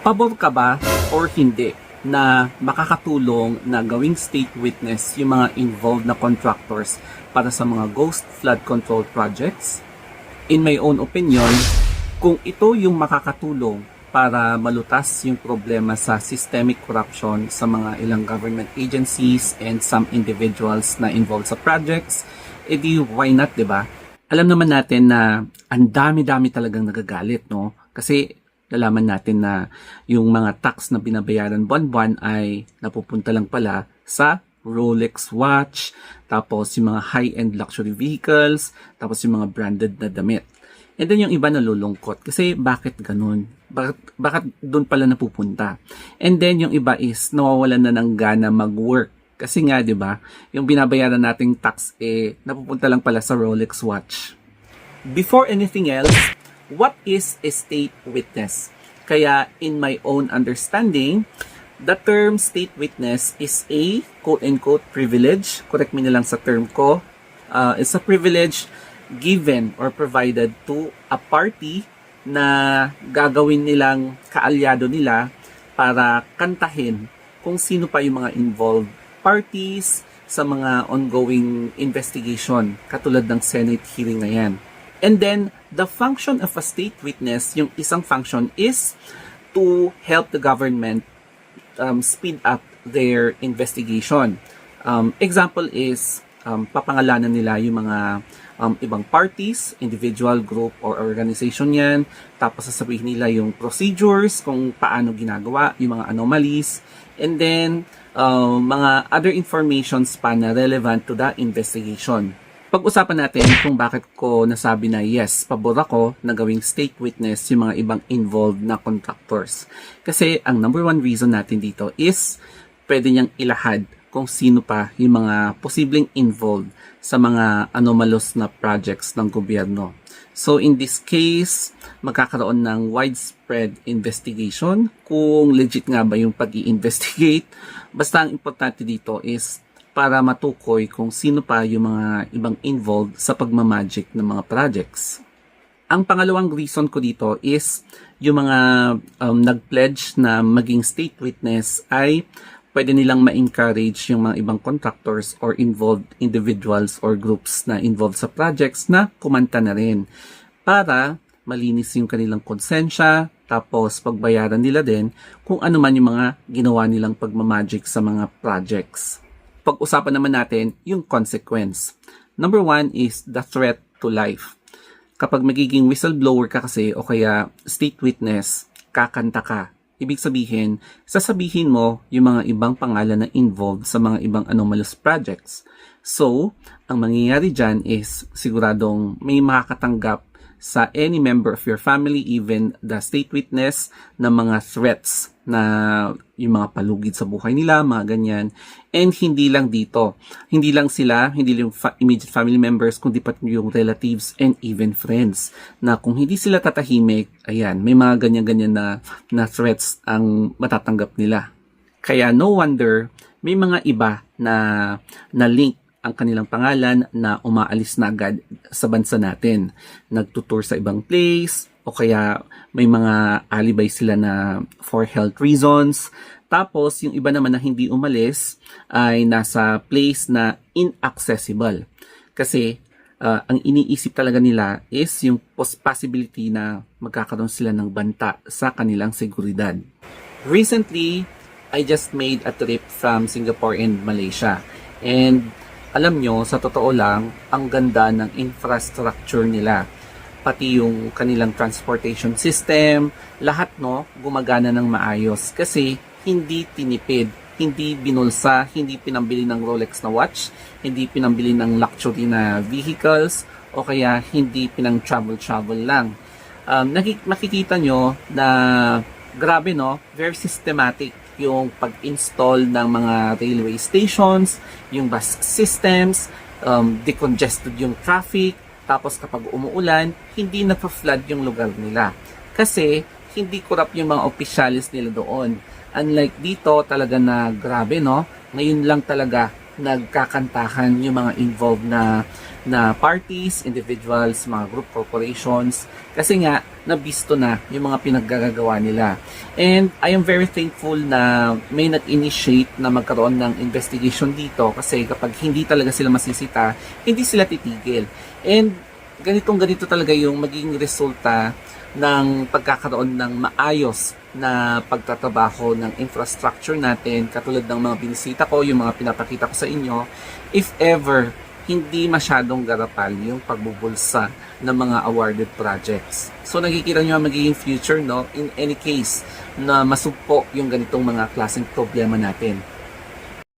Pabor ka ba or hindi na makakatulong na gawing state witness yung mga involved na contractors para sa mga ghost flood control projects? In my own opinion, kung ito yung makakatulong para malutas yung problema sa systemic corruption sa mga ilang government agencies and some individuals na involved sa projects, edi why not, 'di ba? Alam naman natin na ang dami-dami talagang nagagalit, no? Kasi nalaman natin na yung mga tax na binabayaran buwan-buwan ay napupunta lang pala sa Rolex watch, tapos yung mga high-end luxury vehicles, tapos yung mga branded na damit. And then yung iba nalulungkot kasi bakit ganun? Bakit, bakit doon pala napupunta? And then yung iba is nawawalan na ng gana mag-work. Kasi nga, di ba, yung binabayaran nating tax eh, napupunta lang pala sa Rolex watch. Before anything else, what is state witness? Kaya in my own understanding, the term state witness is a quote-unquote privilege. Correct me na lang sa term ko. Uh, it's a privilege given or provided to a party na gagawin nilang kaalyado nila para kantahin kung sino pa yung mga involved parties sa mga ongoing investigation katulad ng Senate hearing na yan. And then, the function of a state witness, yung isang function is to help the government um, speed up their investigation. Um, example is, um, papangalanan nila yung mga um, ibang parties, individual, group, or organization yan. Tapos sasabihin nila yung procedures, kung paano ginagawa, yung mga anomalies. And then, um, mga other informations pa na relevant to the investigation. Pag-usapan natin kung bakit ko nasabi na yes, pabor ako na gawing state witness yung mga ibang involved na contractors. Kasi ang number one reason natin dito is pwede niyang ilahad kung sino pa yung mga posibleng involved sa mga anomalous na projects ng gobyerno. So in this case, magkakaroon ng widespread investigation kung legit nga ba yung pag investigate Basta ang importante dito is para matukoy kung sino pa yung mga ibang involved sa pagmamagic ng mga projects. Ang pangalawang reason ko dito is yung mga um, nag-pledge na maging state witness ay pwede nilang ma-encourage yung mga ibang contractors or involved individuals or groups na involved sa projects na kumanta na rin para malinis yung kanilang konsensya tapos pagbayaran nila din kung ano man yung mga ginawa nilang pagmamagic sa mga projects. Pag-usapan naman natin yung consequence. Number one is the threat to life. Kapag magiging whistleblower ka kasi o kaya state witness, kakanta ka. Ibig sabihin, sasabihin mo yung mga ibang pangalan na involved sa mga ibang anomalous projects. So, ang mangyayari dyan is siguradong may makakatanggap sa any member of your family, even the state witness, na mga threats na yung mga palugid sa buhay nila, mga ganyan. And hindi lang dito. Hindi lang sila, hindi lang fa- immediate family members, kundi pati yung relatives and even friends. Na kung hindi sila tatahimik, ayan, may mga ganyan-ganyan na, na threats ang matatanggap nila. Kaya no wonder, may mga iba na, na link ang kanilang pangalan na umaalis na agad sa bansa natin. Nagtutour sa ibang place o kaya may mga alibay sila na for health reasons. Tapos yung iba naman na hindi umalis ay nasa place na inaccessible. Kasi uh, ang iniisip talaga nila is yung possibility na magkakaroon sila ng banta sa kanilang seguridad. Recently, I just made a trip from Singapore and Malaysia. And alam nyo, sa totoo lang, ang ganda ng infrastructure nila. Pati yung kanilang transportation system, lahat no, gumagana ng maayos. Kasi hindi tinipid, hindi binulsa, hindi pinambili ng Rolex na watch, hindi pinambili ng luxury na vehicles, o kaya hindi pinang travel-travel lang. Um, nakikita nyo na grabe no, very systematic yung pag-install ng mga railway stations, yung bus systems, um, decongested yung traffic, tapos kapag umuulan, hindi na flood yung lugar nila. Kasi hindi corrupt yung mga opisyalis nila doon. Unlike dito, talaga na grabe, no? Ngayon lang talaga nagkakantahan yung mga involved na na parties, individuals, mga group corporations. Kasi nga, na bisto na yung mga pinaggagawa nila. And I am very thankful na may nag-initiate na magkaroon ng investigation dito kasi kapag hindi talaga sila masisita, hindi sila titigil. And ganitong ganito talaga yung magiging resulta ng pagkakaroon ng maayos na pagtatrabaho ng infrastructure natin katulad ng mga binisita ko, yung mga pinapakita ko sa inyo if ever hindi masyadong garapal yung pagbubulsa ng mga awarded projects. So nakikita nyo ang magiging future no in any case na masugpo yung ganitong mga klaseng problema natin.